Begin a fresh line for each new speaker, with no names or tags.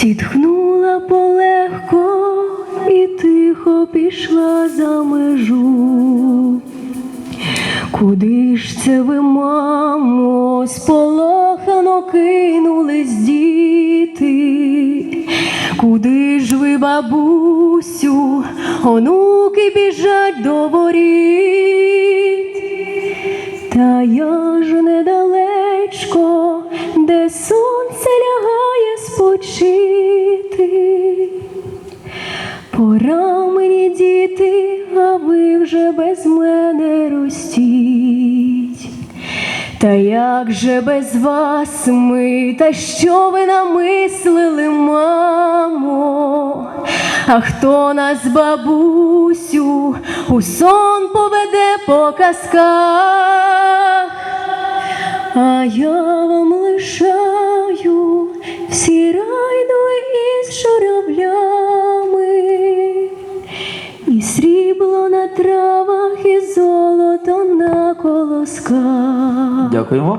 зітхнула полегко і тихо пішла за межу. Куди ж це ви, мамо, сполохано кинулись діти? Куди ж ви, бабусю, онуки біжать до воріт? Та я ж недалечко, Пора мені діти, а ви вже без мене ростіть. Та як же без вас ми, та що ви намислили, мамо? А хто нас, бабусю, у сон поведе по казках? А я вам лишаю і срібло на травах, і золото на колосках.
Дякуємо.